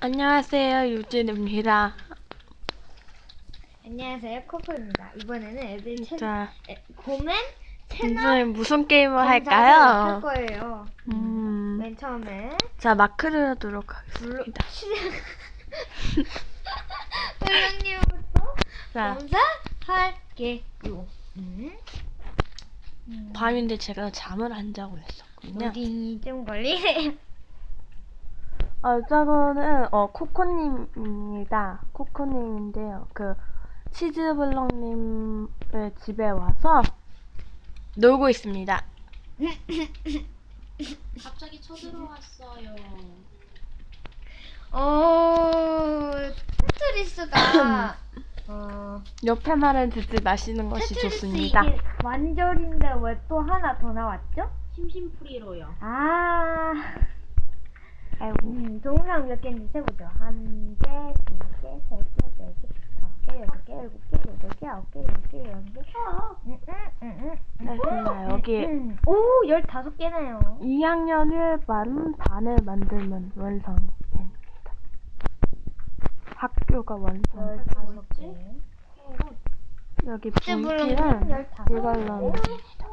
안녕하세요, 유진입니다. 안녕하세요 코코입니다. 이번에는 애들 채 자, 에, 고맨 채널 오늘 무슨 게임을 할 할까요? 거예요. 음, 맨 처음에 자, 마크를 하도록 블루 하겠습니다. 회장님부터 자, 검사할게요. 음. 음. 밤인데 제가 잠을 안 자고 있었군요. 어디 좀 걸리네요. 어, 저거는, 어, 코코님입니다. 코코님인데요. 그, 치즈블럭님의 집에 와서 놀고 있습니다. 갑자기 쳐들어왔어요. 어 테트리스가 어 옆에 말은 듣지 마시는 것이 테트리스 좋습니다. 이게 완절인데 왜 또 하나 더 나왔죠? 심심풀이로요. 아. 아이고, 음, 동영상 몇 개인지 세보죠. 한 개, 두 개, 세 개, 네 개, 다섯 개, 여섯 개, 일곱 개, 여덟 개, 아홉 개, 열 개, 열한 개. 음, 음, 음, 음. 됐습니다. 여기 음. 오, 열다섯 개네요. 2학년 1반 반을 만들면 완성됩니다. 학교가 완성. 열다섯 개. 여기 분기는 열다섯 개.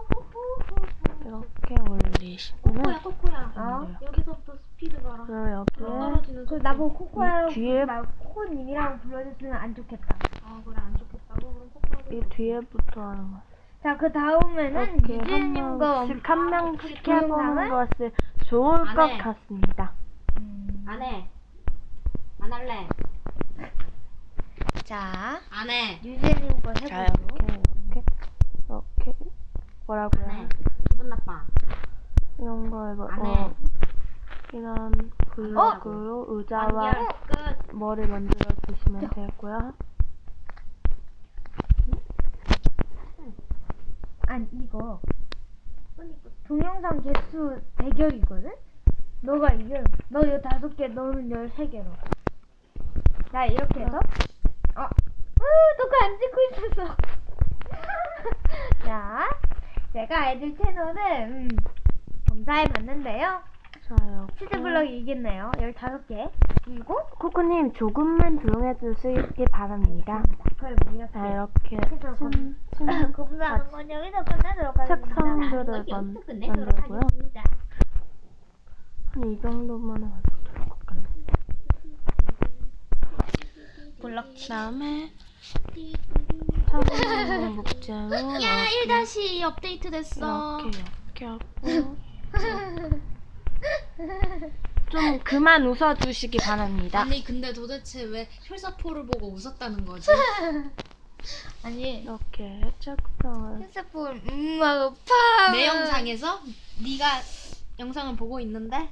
이렇게 올리시면 코코야, 코코야. 어? 여기서부터 스피드 봐라. 그리고 여기에 떨어지는 그. 나보고 코코야 뒤에- 말고 코코님이라고 불러줬으면 안 좋겠다. 아, 그래, 안 좋겠다고? 그럼 코코하고. 이 뒤에부터 하는 거. 자, 그 다음에는 이렇게 한 유진님과 명씩 한 명씩? 해보는 것이 좋을 안것 해. 같습니다. 음. 안 해. 안 할래. 자, 안 해. 유진님 거자 해보죠. 이렇게 이렇게 이렇게 뭐라고요? 안 해. 기분 나빠. 이런 거 이거 안어 해. 이런 블록으로 의자와 완결 끝. 머리 만들어 주시면 되고요. 아니, 이거. 동영상 개수 대결이거든? 너가 이겨. 너열 다섯 개, 너는 열세 개로. 자, 이렇게 해서. 어. 으, 너가 안 찍고 있었어. 자, 제가 애들 채널을, 음, 검사해 봤는데요. 자 이렇게 치즈블럭이 이겼네요. 열다섯 개. 그리고, 코코님 조금만 조용해 주시기 바랍니다. 그럼 이렇게. 자 이렇게 침, 검사하는 건 여기서 끝내도록 하겠습니다. 책상들을 만, 만들고요. 하겠습니다. 한이 정도만 하면 될것 같네요. 블럭 그 다음에 차분한 목재로 야, 이렇게 1다시 업데이트 됐어. 이렇게 이렇게 하고 좀 그만 웃어주시기 바랍니다. 아니, 근데 도대체 왜 혈사포를 보고 웃었다는 거지? 아니, 이렇게 책상을 핸드폰, 음, 아파. 내 영상에서 네가 영상을 보고 있는데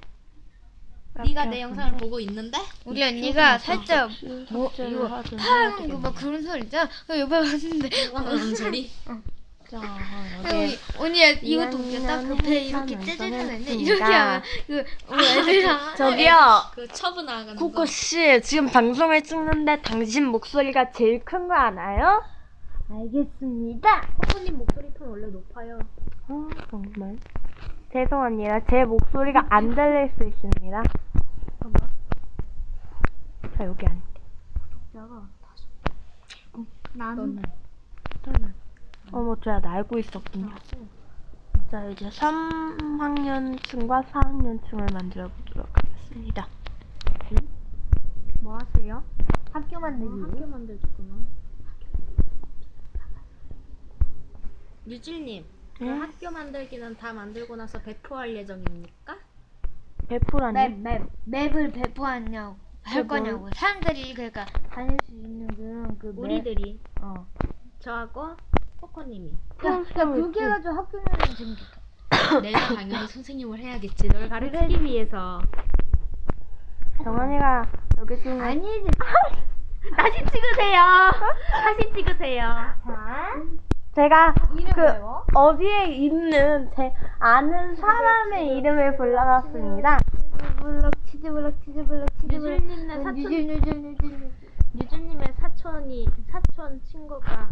네가 내 영상을 보고 있는데 우리 언니가 살짝 뭐 이거 파는 거막 그런 소리 있잖아. 그 옆에 왔는데 무슨 소리? 자, 여기 언니야 이것도 웃겼다. 그배 이렇게 째주는 했습니다. 이렇게 하면 그 어, 애들이랑 저기요 그 나가는 코코 거. 씨 지금 방송을 찍는데 당신 목소리가 제일 큰거 알아요? 알겠습니다. 코코님 목소리 톤 원래 높아요. 어, 정말 죄송합니다. 제 목소리가 안 들릴 수 있습니다. 자 여기 안. 나는 어머, 제가 날고 있었군요. 자, 이제 3학년층과 4학년층을 만들어 보도록 하겠습니다. 뭐 하세요? 학교 만들기. 학교 만들었구나. 유질님, 그 네? 학교 만들기는 다 만들고 나서 배포할 예정입니까? 베프라니? 맵, 맵, 맵을 배포하냐고 할 그걸- 거냐고. 사람들이 그러니까 다닐 수 있는 그런 그 맵. 우리들이 어. 저하고 코코님이 야, 야 그렇게 해가지고 학교 다니면 재밌겠다. 내가 당연히 선생님을 해야겠지. 널 가르치기 위해서. 정원이가 여기 중에 아니지. 다시 찍으세요. 다시 찍으세요. 자, 제가 이름 그 외워. 어디에 있는 제 아는 사람의 이름을 불러봤습니다. 치즈블럭, 치즈블럭, 치즈블럭, 치즈블럭. 유질님네 사촌 유진, 유진, 유진. 유질님의 사촌이 사촌 친구가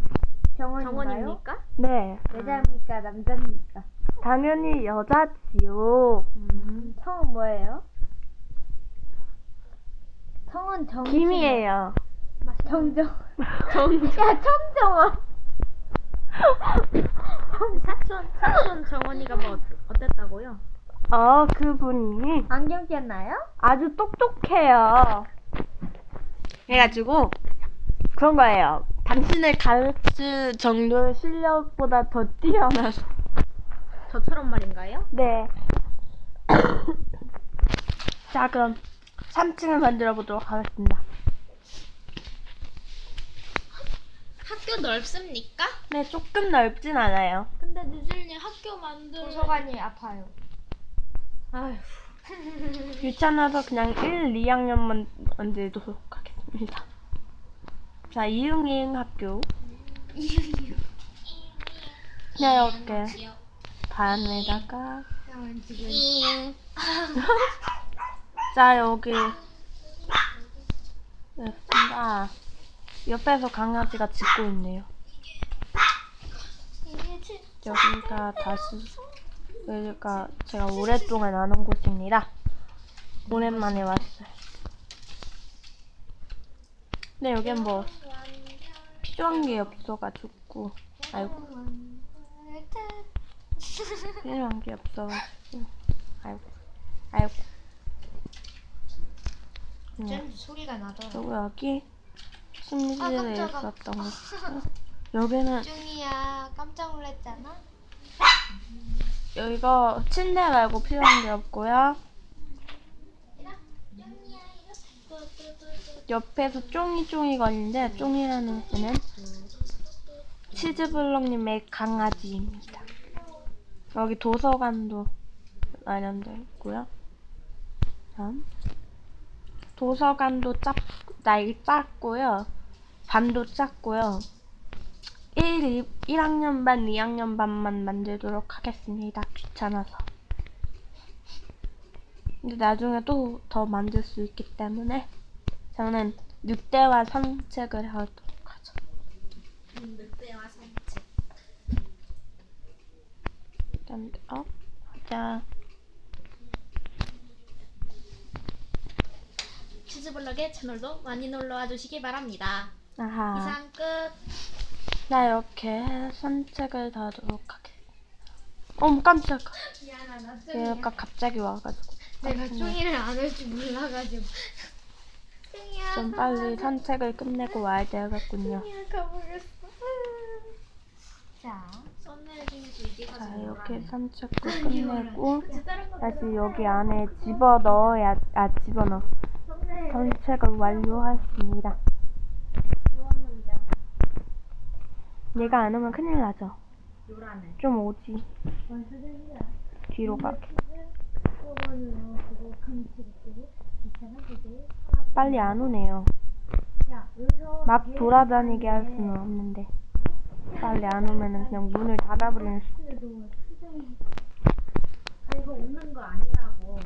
정원인가요? 정원입니까? 네, 여자입니까? 남자입니까? 당연히 여자지요. 음, 성은 뭐예요? 성은 정. 김이에요. 정정. 정. 야 청정원. 사촌 사촌 정원이가 뭐 어땠- 어땠다고요? 어, 그분이 안경 꼈나요? 아주 똑똑해요. 그래가지고 그런 거예요. 당신을 가르칠 정도의 실력보다 더 뛰어나서. 저처럼 말인가요? 네. 자, 그럼 3층을 만들어 보도록 하겠습니다. 학교 넓습니까? 네, 조금 넓진 않아요. 근데 뉴질님 학교 만들 도서관이 아파요. 아휴 귀찮아서 그냥 1, 2학년만 만들도록 하겠습니다. 자, 이응이응 학교. 그냥 이렇게 반에다가 형은 지금 잉자 여기 네, 아, 옆에서 강아지가 짖고 있네요. 여기가 다시 여기가 제가 오랫동안 안 온 곳입니다. 오랜만에 왔어요. 근데 여긴 뭐 필요한 게 없어가지고 아이고 필요한 게 없어가지고 아이고 아이고 그냥 좀 소리가 나더라. 여기 심리실에 아, 깜짝아. 있었던 거 여기는 쫑이야 깜짝 놀랐잖아. 여기가 침대 말고 필요한 게 없고요. 옆에서 쫑이쫑이 거리는데 쫑이라는 애는 치즈블럭님의 강아지입니다. 여기 도서관도 마련되어 있고요. 다음. 도서관도 작, 나이 작고요 반도 작고요 1, 2, 1학년 반, 2학년 반만 만들도록 하겠습니다. 귀찮아서. 근데 나중에 또 더 만들 수 있기 때문에 저는 늑대와 산책을 하도록 하죠. 늑대와 산책 일단 어? 하자. 치즈블럭의 채널도 많이 놀러와 주시기 바랍니다 아하. 이상 끝 나 이렇게 산책을 하도록 하겠습니다. 어머 깜짝아. 미안하다 쫑이야. 얘가 갑자기 와가지고. 내가 쫑이를 안할줄 몰라가지고. 쫑이야. 좀 빨리 산책을 끝내고 와야 되겠군요. 쫑이야 가보겠어. 자. 이렇게 산책도 끝내고 다시 여기 안에 집어 넣어야 아 집어 넣어 산책을 완료했습니다. 얘가 안 오면 큰일 나죠. 요란해 좀 오지. 뒤로 그게. 빨리 안 오네요. 막 돌아다니게 할 수는 없는데 빨리 안 오면은 그냥 문을 닫아버리는 수. 아 이거 웃는 거 아니라고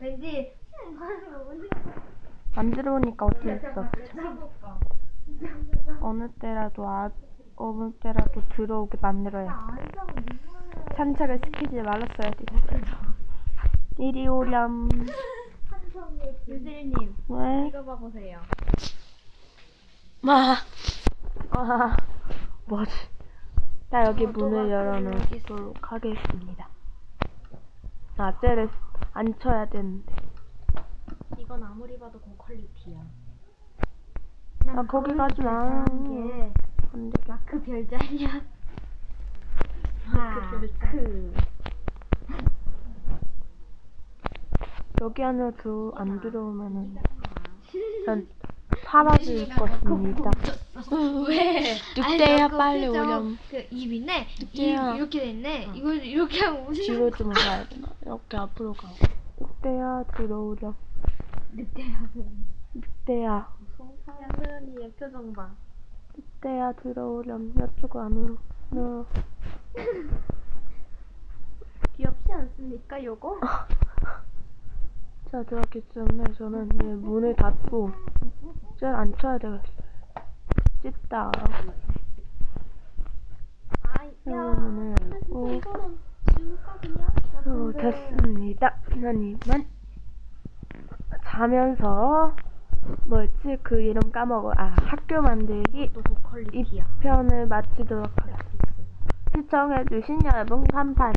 왠지 안 들어오니까 어쩔 수 없죠. 어느 때라도 아 어느 때라도 들어오게 만들어야. 산책을 시키지 말았어야지. 이리 오렴. 한성의 유슬님 왜? 이거 봐보세요 마. 아, 뭐지? 자, 여기 문을 열어놓도록 하겠습니다. 아, 쟤를 안 쳐야 되는데. 이건 아무리 봐도 고퀄리티야 아, 거기 가지 마. 안 돼. 마크 별자리야. 마크 마크. 여기 안으로 들어, 안 들어오면은 전 사라질 것입니다. 왜? 늑대야, 빨리 오렴. 그입 있네. 입 늑대야. 이렇게 돼 있네. 이걸 이렇게 하면 무슨 뒤로 좀 가야 되나? 이렇게 앞으로 가. 늑대야, 들어오렴. 늑대야. 늑대야, 얘 표정 봐 늑대야, 들어오렴. 이쪽 안으로. 너. 귀엽지 않습니까 요거? 자, 그렇기 때문에 저는 이제 문을 닫고 쟤안 쳐야 되겠어요. 찢다. 아이 문을 열고 이거는 지울까 그냥? 어, 됐습니다. 하나님만. 자, 가면서 뭐였지 그 이름 까먹어 아 학교 만들기 또 고퀄리티야. 2편을 마치도록 하겠습니다. 시청해주신 여러분 감사합니다.